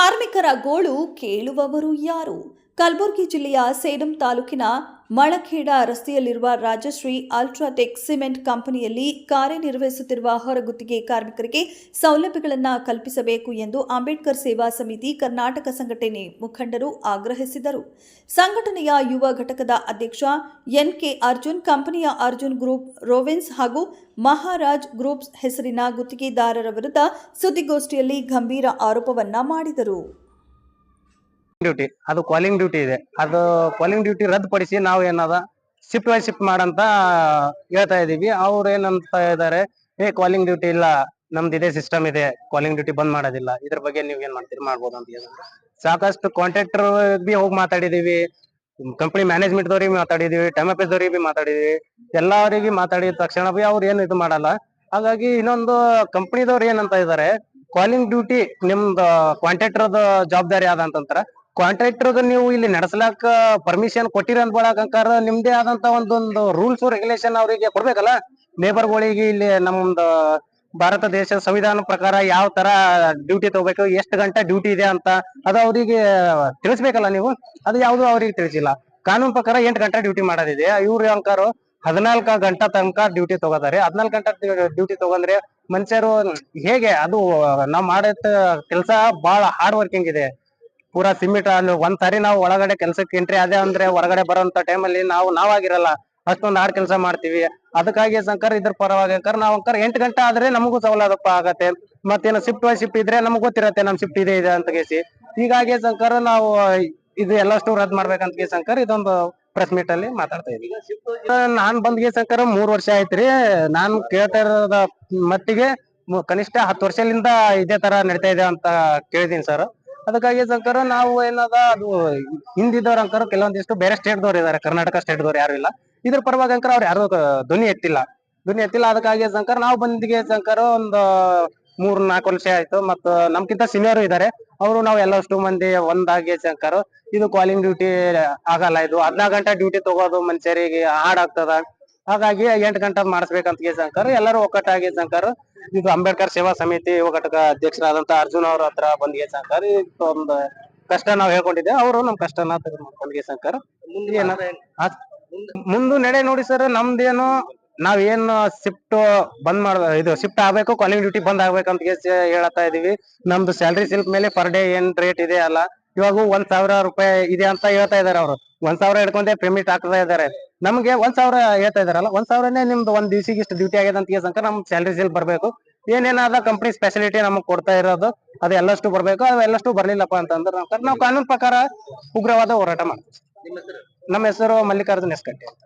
ಕಾರ್ಮಿಕರ ಗೋಳು ಕೇಳುವವರು ಯಾರು? ಕಲಬುರಗಿ ಜಿಲ್ಲೆಯ ಸೇಡಂ ತಾಲೂಕಿನ ಮಳಖೇಡ ರಸ್ತೆಯಲ್ಲಿರುವ ರಾಜಶ್ರೀ ಅಲ್ಟ್ರಾಟೆಕ್ ಸಿಮೆಂಟ್ ಕಂಪನಿಯಲ್ಲಿ ಕಾರ್ಯನಿರ್ವಹಿಸುತ್ತಿರುವ ಹೊರಗುತ್ತಿಗೆ ಕಾರ್ಮಿಕರಿಗೆ ಸೌಲಭ್ಯಗಳನ್ನು ಕಲ್ಪಿಸಬೇಕು ಎಂದು ಅಂಬೇಡ್ಕರ್ ಸೇವಾ ಸಮಿತಿ ಕರ್ನಾಟಕ ಸಂಘಟನೆ ಮುಖಂಡರು ಆಗ್ರಹಿಸಿದರು. ಸಂಘಟನೆಯ ಯುವ ಘಟಕದ ಅಧ್ಯಕ್ಷ ಎನ್ಕೆ ಅರ್ಜುನ್, ಕಂಪನಿಯ ಅರ್ಜುನ್ ಗ್ರೂಪ್ ರೋವೆನ್ಸ್ ಹಾಗೂ ಮಹಾರಾಜ್ ಗ್ರೂಪ್ಸ್ ಹೆಸರಿನ ಗುತ್ತಿಗೆದಾರರ ವಿರುದ್ಧ ಸುದ್ದಿಗೋಷ್ಠಿಯಲ್ಲಿ ಗಂಭೀರ ಆರೋಪವನ್ನ ಮಾಡಿದರು. ಡ್ಯೂಟಿ ಅದು ಕಾಲಿಂಗ್ ಡ್ಯೂಟಿ ಇದೆ. ಅದು ಕಾಲಿಂಗ್ ಡ್ಯೂಟಿ ರದ್ದುಪಡಿಸಿ ನಾವು ಏನದ ಶಿಫ್ಟ್ ವೈಸ್ ಶಿಫ್ಟ್ ಮಾಡಂತ ಹೇಳ್ತಾ ಇದೀವಿ ಅವ್ರು ಏನಂತ ಇದಾರೆ ಏ ಕಾಲಿಂಗ್ ಡ್ಯೂಟಿ ಇಲ್ಲ, ನಮ್ದು ಇದೇ ಸಿಸ್ಟಮ್ ಇದೆ ಕಾಲಿಂಗ್ ಡ್ಯೂಟಿ ಬಂದ್ ಮಾಡೋದಿಲ್ಲ. ಇದ್ರ ಬಗ್ಗೆ ನೀವ್ ಏನ್ ಮಾಡ್ತೀರಿ? ಮಾಡ್ಬೋದು ಅಂತ ಹೇಳಿದ್ರೆ. ಸಾಕಷ್ಟು ಕಾಂಟ್ರಾಕ್ಟರ್ ಬಿ ಹೋಗಿ ಮಾತಾಡಿದೀವಿ. ಕಂಪನಿ ಮ್ಯಾನೇಜ್ಮೆಂಟ್ ದವ್ರಿಗೆ ಮಾತಾಡಿದೀವಿ ಟೈಮ್ ಆಫೀಸ್ ದವ್ರಿಗೆ ಮಾತಾಡಿದೀವಿ. ಎಲ್ಲರಿಗೆ ಮಾತಾಡಿದ ತಕ್ಷಣ ಬಿ ಅವ್ರು ಏನು ಇದು ಮಾಡಲ್ಲ. ಹಾಗಾಗಿ ಇನ್ನೊಂದು ಕಂಪನಿದವ್ರು ಏನಂತ ಇದಾರೆ ಕಾಲಿಂಗ್ ಡ್ಯೂಟಿ ನಿಮ್ದು ಕಾಂಟ್ರಾಕ್ಟರ್ ಜವಾಬ್ದಾರಿ ಆದಂತಂತರ ಕಾಂಟ್ರಾಕ್ಟರ್ ನೀವು ಇಲ್ಲಿ ನಡೆಸಲಾಕ ಪರ್ಮಿಷನ್ ಕೊಟ್ಟಿರಿ ಅಂತ ಬಳಕಂಕಾರ ನಿಮ್ದೇ ಆದಂತ ಒಂದೊಂದು ರೂಲ್ಸ್ ರೆಗ್ಯುಲೇಷನ್ ಅವರಿಗೆ ಕೊಡ್ಬೇಕಲ್ಲ? ಲೇಬರ್ಗಳಿಗೆ ಇಲ್ಲಿ ನಮ್ದು ಭಾರತ ದೇಶ ಸಂವಿಧಾನ ಪ್ರಕಾರ ಯಾವ ತರ ಡ್ಯೂಟಿ ತಗೋಬೇಕು, ಎಷ್ಟು ಗಂಟೆ ಡ್ಯೂಟಿ ಇದೆ ಅಂತ ಅದು ಅವರಿಗೆ ತಿಳಿಸ್ಬೇಕಲ್ಲ ನೀವು? ಅದು ಯಾವುದು ಅವ್ರಿಗೆ ತಿಳಿಸಿಲ್ಲ. ಕಾನೂನು ಪ್ರಕಾರ ಎಂಟು ಗಂಟೆ ಡ್ಯೂಟಿ ಮಾಡೋದಿದೆ. ಇವ್ರ ಅಂಕಾರು ಹದಿನಾಲ್ಕ ಗಂಟೆ ತನಕ ಡ್ಯೂಟಿ ತಗೋತಾರೆ. ಹದಿನಾಲ್ಕು ಗಂಟೆ ಡ್ಯೂಟಿ ತಗೊಂಡ್ರೆ ಮನುಷ್ಯರು ಹೇಗೆ ಅದು ನಾವ್ ಮಾಡೋ ಕೆಲಸ ಬಹಳ ಹಾರ್ಡ್ ವರ್ಕಿಂಗ್ ಇದೆ. ಪೂರಾ ಸಿಮೆಂಟ್ ಅಲ್ಲಿ ಒಂದ್ ಸಾರಿ ನಾವು ಒಳಗಡೆ ಕೆಲ್ಸಕ್ಕೆ ಎಂಟ್ರಿ ಅದೇ ಅಂದ್ರೆ ಹೊರಗಡೆ ಬರೋಂತ ಟೈಮಲ್ಲಿ ನಾವು, ನಾವಾಗಿರಲ್ಲ. ಅಷ್ಟೊಂದು ಆಡ್ ಕೆಲಸ ಮಾಡ್ತೀವಿ. ಅದಕ್ಕಾಗಿ ಸಂಕರ್ ಇದ್ರ ಪರವಾಗಿ ಅಂಕರ್ ನಾವು ಅಂಕರ್ ಎಂಟ್ ಗಂಟೆ ಆದ್ರೆ ನಮಗೂ ಸವಲತ್ತಪ್ಪ ಆಗತ್ತೆ. ಮತ್ತೇನು ಶಿಫ್ಟ್ ವೈಸ್ ಶಿಫ್ಟ್ ಇದ್ರೆ ನಮ್ಗೆ ಗೊತ್ತಿರತ್ತೆ ನಮ್ ಶಿಫ್ಟ್ ಇದೆ ಇದೆ ಅಂತ ಕೇಸಿ ಹೀಗಾಗಿ ಸಂಕರ್ ನಾವು ಇದು ಎಲ್ಲಷ್ಟು ರದ್ದು ಮಾಡ್ಬೇಕಂತ ಕೇಸ್ ಸಂಕರ್ ಇದೊಂದು ಪ್ರೆಸ್ ಮೀಟ್ ಅಲ್ಲಿ ಮಾತಾಡ್ತಾ ಇದ್ದೀವಿ ನಾನ್ ಬಂದ್ಗೆ ಸಂಕರ್ ಮೂರ್ ವರ್ಷ ಆಯ್ತ್ರಿ ನಾನ್ ಕೇಳ್ತಾ ಇರೋದ ಮಟ್ಟಿಗೆ ಕನಿಷ್ಠ ಹತ್ತು ವರ್ಷದಿಂದ ಇದೇ ತರ ನಡೀತಾ ಇದೆ ಅಂತ ಕೇಳಿದೀನಿ ಸರ್. ಅದಕ್ಕಾಗಿ ಸರ್ಕಾರ ನಾವು ಏನದ, ಅದು ಹಿಂದಿದವ್ರ ಅಂಕರ ಕೆಲವೊಂದಿಷ್ಟು ಬೇರೆ ಸ್ಟೇಟ್ ದವ್ರು ಇದಾರೆ, ಕರ್ನಾಟಕ ಸ್ಟೇಟ್ ದವ್ರು ಯಾರು ಇಲ್ಲ. ಇದ್ರ ಪರವಾಗಿ ಅಂಕರ ಅವ್ರು ಯಾರು ಧ್ವನಿ ಎತ್ತಿಲ್ಲ. ಧ್ವನಿ ಎತ್ತಿಲ್ಲ, ಅದಕ್ಕಾಗಿ ಸಂಕರ ನಾವು ಬಂದಿಗೆ ಸಂಕರ ಒಂದು ಮೂರ್ ನಾಲ್ಕು ವರ್ಷ ಆಯ್ತು ಮತ್ತ ನಮ್ಕಿಂತ ಸೀನಿಯರ್ ಇದಾರೆ. ಅವರು ನಾವು ಎಲ್ಲಷ್ಟು ಮಂದಿ ಒಂದಾಗಿ ಸಂಕರ ಇದು ಕಾಲಿಂಗ್ ಡ್ಯೂಟಿ ಆಗಲ್ಲ ಇದು. ಹದ್ನಾಲ್ಕು ಗಂಟೆ ಡ್ಯೂಟಿ ತಗೋದು ಮನುಷ್ಯರಿಗೆ ಹಾಡ್ ಆಗ್ತದ. ಹಾಗಾಗಿ ಎಂಟು ಗಂಟೆ ಮಾಡಿಸ್ಬೇಕಂತ ಸಂಕರ್ ಎಲ್ಲರೂ ಒಕ್ಕಟ್ಟಾಗಿ ಸಂಕರ ಇದು ಅಂಬೇಡ್ಕರ್ ಸೇವಾ ಸಮಿತಿ ಯುವ ಘಟಕ ಅಧ್ಯಕ್ಷರಾದಂತ ಅರ್ಜುನ್ ಅವ್ರ ಹತ್ರ ಬಂದಿಗೆ ಸಹಕಾರ. ಒಂದು ಕಷ್ಟ ನಾವ್ ಹೇಳ್ಕೊಂಡಿದ್ದೆ. ಅವರು ನಮ್ ಕಷ್ಟನ ಬಂದಿಗೆ ಸಹಕಾರ. ಮುಂದೆ ನಡೆ ನೋಡಿ ಸರ್ ನಮ್ದೇನು ನಾವೇನ್ ಶಿಫ್ಟ್ ಬಂದ್ ಮಾಡ ಇದು ಶಿಫ್ಟ್ ಆಗ್ಬೇಕು ಕಾಲಿಂಗ್ ಡ್ಯೂಟಿ ಬಂದ್ ಆಗ್ಬೇಕಂತ ಕೇಸ್ ಹೇಳತ್ತಾ ಇದೀವಿ. ನಮ್ದು ಸ್ಯಾಲ್ರಿ ಸ್ಲಿಪ್ ಮೇಲೆ ಪರ್ ಡೇ ಏನ್ ರೇಟ್ ಇದೆ ಅಲ್ಲ ಇವಾಗ ಒಂದ್ ಸಾವಿರ ರೂಪಾಯಿ ಇದೆ ಅಂತ ಹೇಳ್ತಾ ಇದಾರೆ ಅವರು. ಒಂದ್ ಸಾವಿರ ಹಿಡ್ಕೊಂಡೆ ಪೇಮೆಂಟ್ ಹಾಕ್ತಾ ಇದಾರೆ. ನಮ್ಗೆ ಒಂದ್ ಸಾವಿರ ಹೇಳ್ತಾ ಇದಾರಲ್ಲ ಒಂದ್ ಸಾವಿರನೇ ನಿಮ್ದು ಒಂದ್ ದಿವಸಿಗೆ ಇಷ್ಟು ಡ್ಯೂಟಿ ಆಗಿದೆ ಅಂತ ಸಂಕ ನಮ್ ಸ್ಯಾಲ್ರಿ ಸೇಲ್ ಬರ್ಬೇಕು. ಏನೇನಾದ ಕಂಪನಿ ಸ್ಪೆಷಾಲಿಟಿ ನಮಗ್ ಕೊಡ್ತಾ ಇರೋದು ಅದು ಎಲ್ಲಷ್ಟು ಬರ್ಬೇಕು ಅದು ಎಲ್ಲಷ್ಟು ಬರ್ಲಿಲ್ಲಪ್ಪ ಅಂತಂದ್ರೆ ನಾವು ನಾವು ಕಾನೂನು ಪ್ರಕಾರ ಉಗ್ರವಾದ ಹೋರಾಟ ಮಾಡ್ತೀವಿ. ನಮ್ಮ ಹೆಸರು? ಮಲ್ಲಿಕಾರ್ಜುನ್ ಎಸ್ಕಟ್ಟಿ ಅಂತ.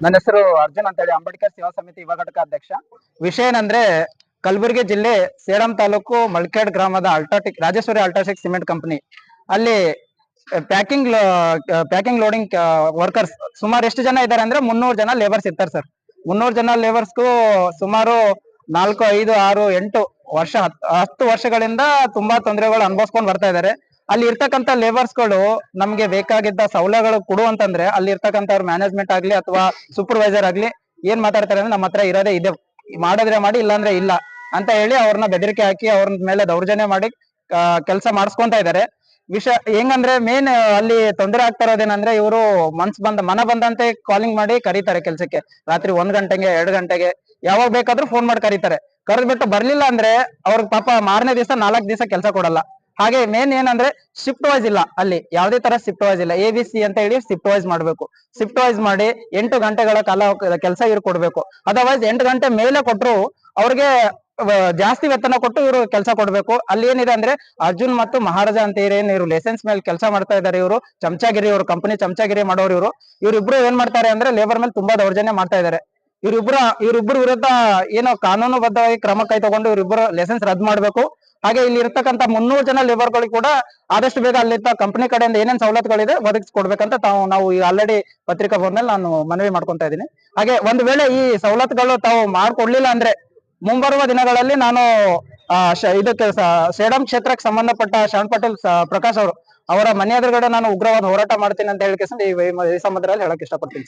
ನನ್ನ ಹೆಸರು ಅರ್ಜುನ್ ಅಂತ ಹೇಳಿ ಅಂಬೇಡ್ಕರ್ ಸೇವಾ ಸಮಿತಿ ಯುವ ಘಟಕ ಅಧ್ಯಕ್ಷ. ವಿಷಯ ಏನಂದ್ರೆ ಕಲಬುರಗಿ ಜಿಲ್ಲೆ ಸೇಡಂ ತಾಲೂಕು ಮಳ್ಕೇಡ್ ಗ್ರಾಮದ ಅಲ್ಟಾಟಿಕ್ ರಾಜೇಶ್ವರಿ ಅಲ್ಟಾಟಿಕ್ ಸಿಮೆಂಟ್ ಕಂಪನಿ ಅಲ್ಲಿ ಪ್ಯಾಕಿಂಗ್ ಪ್ಯಾಕಿಂಗ್ ಲೋಡಿಂಗ್ ವರ್ಕರ್ಸ್ ಸುಮಾರು ಎಷ್ಟು ಜನ ಇದ್ದಾರೆ ಅಂದ್ರೆ ಮುನ್ನೂರು ಜನ ಲೇಬರ್ಸ್ ಇರ್ತಾರೆ ಸರ್ ಮುನ್ನೂರು ಜನ ಲೇಬರ್ಸ್ಗೂ ಸುಮಾರು ನಾಲ್ಕು, ಐದು, ಆರು, ಎಂಟು ವರ್ಷ, ಹತ್- ಹತ್ತು ವರ್ಷಗಳಿಂದ ತುಂಬಾ ತೊಂದರೆಗಳು ಅನುಭವಿಸ್ಕೊಂಡು ಬರ್ತಾ ಇದ್ದಾರೆ ಅಲ್ಲಿ ಇರ್ತಕ್ಕಂತ ಲೇಬರ್ಸ್ಗಳು ನಮ್ಗೆ ಬೇಕಾಗಿದ್ದ ಸೌಲಭ್ಯಗಳು ಕೊಡು ಅಂತಂದ್ರೆ ಅಲ್ಲಿ ಇರ್ತಕ್ಕಂಥವ್ರ ಮ್ಯಾನೇಜ್ಮೆಂಟ್ ಆಗ್ಲಿ ಅಥವಾ ಸೂಪರ್ವೈಸರ್ ಆಗ್ಲಿ ಏನ್ ಮಾತಾಡ್ತಾರೆ ಅಂದ್ರೆ ನಮ್ಮ ಹತ್ರ ಇರೋದೇ ಇದೆ. ಮಾಡಿದ್ರೆ ಮಾಡಿ, ಇಲ್ಲಾಂದ್ರೆ ಇಲ್ಲ ಅಂತ ಹೇಳಿ ಅವ್ರನ್ನ ಬೆದರಿಕೆ ಹಾಕಿ ಅವ್ರ ಮೇಲೆ ದೌರ್ಜನ್ಯ ಮಾಡಿ ಕೆಲಸ ಮಾಡಿಸ್ಕೊಂತ ಇದ್ದಾರೆ ವಿಷಯ ಹೆಂಗಂದ್ರೆ ಮೇನ್ ಅಲ್ಲಿ ತೊಂದರೆ ಆಗ್ತಾ ಇರೋದೇನಂದ್ರೆ ಇವರು ಮನ್ಸ್ ಬಂದ ಮನ ಬಂದಂತೆ ಕಾಲಿಂಗ್ ಮಾಡಿ ಕರೀತಾರೆ ಕೆಲ್ಸಕ್ಕೆ. ರಾತ್ರಿ ಒಂದ್ ಗಂಟೆಗೆ, ಎರಡ್ ಗಂಟೆಗೆ. ಯಾವಾಗ ಬೇಕಾದ್ರೂ ಫೋನ್ ಮಾಡಿ ಕರೀತಾರೆ. ಕರೆದ್ಬಿಟ್ಟು ಬರ್ಲಿಲ್ಲ ಅಂದ್ರೆ ಅವ್ರಿಗೆ ಪಾಪ ಮಾರನೇ ದಿವಸ, ನಾಲ್ಕ್ ದಿವಸ ಕೆಲಸ ಕೊಡಲ್ಲ. ಹಾಗೆ ಮೇನ್ ಏನಂದ್ರೆ ಶಿಫ್ಟ್ ವೈಸ್ ಇಲ್ಲ ಅಲ್ಲಿ. ಯಾವ್ದೇ ತರ ಶಿಫ್ಟ್ ವೈಸ್ ಇಲ್ಲ. ಎ ಬಿ ಸಿ ಅಂತ ಹೇಳಿ ಶಿಫ್ಟ್ ವೈಸ್ ಮಾಡ್ಬೇಕು. ಶಿಫ್ಟ್ ವೈಸ್ ಮಾಡಿ ಎಂಟು ಗಂಟೆಗಳ ಕಾಲ ಕೆಲಸ ಇವ್ರು ಕೊಡ್ಬೇಕು. ಅದರ್ವೈಸ್ ಎಂಟು ಗಂಟೆ ಮೇಲೆ ಕೊಟ್ರು ಅವ್ರಿಗೆ ಜಾಸ್ತಿ ವೇತನ ಕೊಟ್ಟು ಇವರು ಕೆಲಸ ಕೊಡ್ಬೇಕು. ಅಲ್ಲಿ ಏನಿದೆ ಅಂದ್ರೆ ಅರ್ಜುನ್ ಮತ್ತು ಮಹಾರಾಜ ಅಂತ ಏನ್ ಇವರು ಲೈಸೆನ್ಸ್ ಮೇಲೆ ಕೆಲಸ ಮಾಡ್ತಾ ಇದಾರೆ ಇವರು. ಚಮಚಾಗಿರಿ ಇವರು ಕಂಪನಿ ಚಮಚಾಗಿರಿ ಮಾಡೋರು ಇವರು. ಇವ್ರಿಬ್ರು ಏನ್ ಮಾಡ್ತಾರೆ ಅಂದ್ರೆ ಲೇಬರ್ ಮೇಲೆ ತುಂಬಾ ದೌರ್ಜನ್ಯ ಮಾಡ್ತಾ ಇದಾರೆ. ಇವ್ರಿಬ್ರು ಇವ್ರಿಬ್ರು ವಿರುದ್ಧ ಏನೋ ಕಾನೂನುಬದ್ಧವಾಗಿ ಕ್ರಮ ಕೈ ತಗೊಂಡು ಇವ್ರಿಬ್ರು ಲೈಸೆನ್ಸ್ ರದ್ದು ಮಾಡ್ಬೇಕು. ಹಾಗೆ ಇಲ್ಲಿ ಇರ್ತಕ್ಕಂತ ಮುನ್ನೂರು ಜನ ಲೇಬರ್ ಗಳಿಗೆ ಕೂಡ ಆದಷ್ಟು ಬೇಗ ಅಲ್ಲಿದ್ದ ಕಂಪನಿ ಕಡೆಯಿಂದ ಏನೇನ್ ಸವಲತ್ತುಗಳಿದೆ ಒದಗಿಸ್ಕೊಡ್ಬೇಕಂತ ತಾವು, ನಾವು ಆಲ್ರೆಡಿ ಪತ್ರಿಕಾ ಭವನದಲ್ಲಿ ನಾನು ಮನವಿ ಮಾಡ್ಕೊಂತ ಇದ್ದೀನಿ. ಹಾಗೆ ಒಂದ್ ವೇಳೆ ಈ ಸವಲತ್ತುಗಳು ತಾವು ಮಾಡ್ಕೊಡ್ಲಿಲ್ಲ ಅಂದ್ರೆ ಮುಂಬರುವ ದಿನಗಳಲ್ಲಿ ನಾನು ಇದಕ್ಕೆ ಸೇಡಂ ಕ್ಷೇತ್ರಕ್ಕೆ ಸಂಬಂಧಪಟ್ಟ ಶರಣ್ ಪಟೇಲ್ ಪ್ರಕಾಶ್ ಅವರು ಅವರ ಮನೆ ಎದುರುಗಡೆ ನಾನು ಉಗ್ರವಾದ ಹೋರಾಟ ಮಾಡ್ತೀನಿ ಅಂತ ಹೇಳಿ ಈ ಸಮುದ್ರದಲ್ಲಿ ಹೇಳಕ್ ಇಷ್ಟಪಡ್ತೀನಿ.